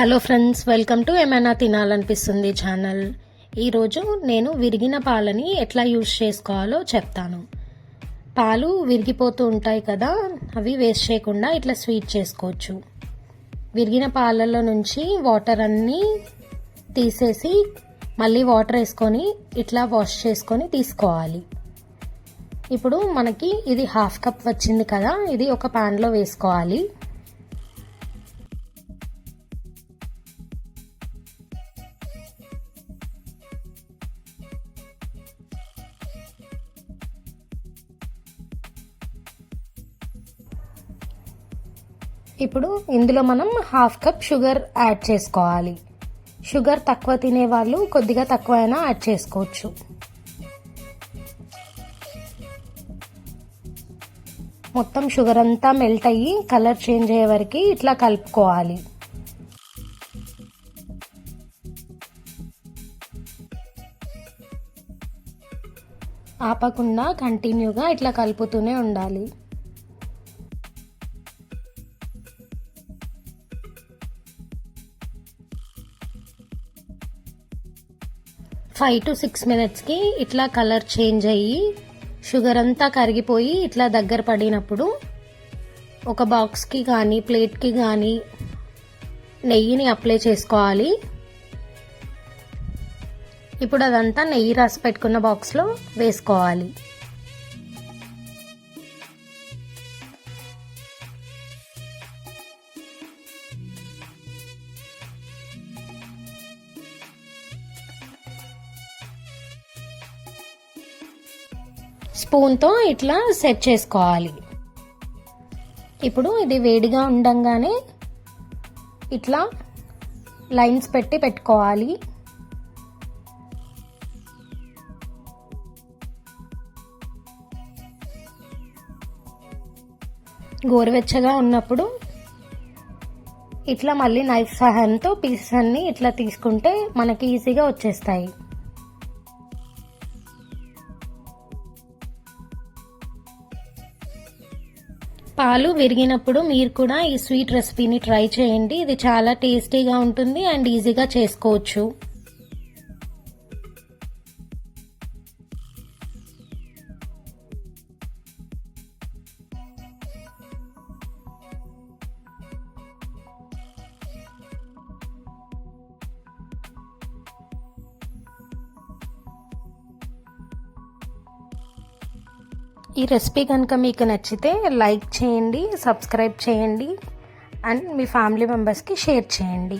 Hello friends welcome to ఏమైనా తినాలనిపిస్తుంది channel. ఈరోజు నేను విరిగిన పాలని ఎట్లా యూస్ చేసుకోవాలో చెప్తాను. పాలు విరిగిపోతూ ఉంటాయి కదా అవి వేస్ట్ చేయకుండా ఇట్లా స్వీట్ చేసుకోవచ్చు. విరిగిన పాలలో నుంచి వాటర్ అన్నీ తీసేసి మళ్ళీ వాటర్ వేసుకొని ఇట్లా వాష్ చేసుకొని తీసుకోవాలి. ఇప్పుడు మనకి ఇది హాఫ్ కప్ వచ్చింది కదా ఇది ఒక ప్యాన్లో వేసుకోవాలి. ఇప్పుడు ఇందులో మనం హాఫ్ కప్ షుగర్ యాడ్ చేసుకోవాలి. షుగర్ తక్కువ తినే వాళ్ళు కొద్దిగా తక్కువ అయినా యాడ్ చేసుకోవచ్చు. మొత్తం షుగర్ అంతా మెల్ట్ అయ్యి కలర్ చేంజ్ అయ్యే వరకు ఇట్లా కలుపుకోవాలి. ఆపకుండా కంటిన్యూగా ఇట్లా కలుపుతూనే ఉండాలి. ఫైవ్ టు సిక్స్ మినిట్స్కి ఇట్లా కలర్ చేంజ్ అయ్యి షుగర్ అంతా కరిగిపోయి ఇట్లా దగ్గర పడినప్పుడు ఒక బాక్స్కి కానీ ప్లేట్కి కానీ నెయ్యిని అప్లై చేసుకోవాలి. ఇప్పుడు అదంతా నెయ్యి రాసి పెట్టుకున్న బాక్స్లో వేసుకోవాలి. స్పూన్తో ఇట్లా సెట్ చేసుకోవాలి. ఇప్పుడు ఇది వేడిగా ఉండంగానే ఇట్లా లైన్స్ పెట్టి పెట్టుకోవాలి. గోరువెచ్చగా ఉన్నప్పుడు ఇట్లా మళ్ళీ నైఫ్ సహాయంతో పీసెస్ అన్నీ ఇట్లా తీసుకుంటే మనకి ఈజీగా వచ్చేస్తాయి. పాలు విరిగినప్పుడు మీరు కూడా ఈ స్వీట్ రెసిపీని ట్రై చేయండి. ఇది చాలా టేస్టీగా ఉంటుంది అండ్ ఈజీగా చేసుకోవచ్చు. ఈ రెసిపీ కనుక మీకు నచ్చితే లైక్ చేయండి సబ్స్క్రైబ్ చేయండి అండ్ మీ ఫ్యామిలీ మెంబర్స్కి షేర్ చేయండి.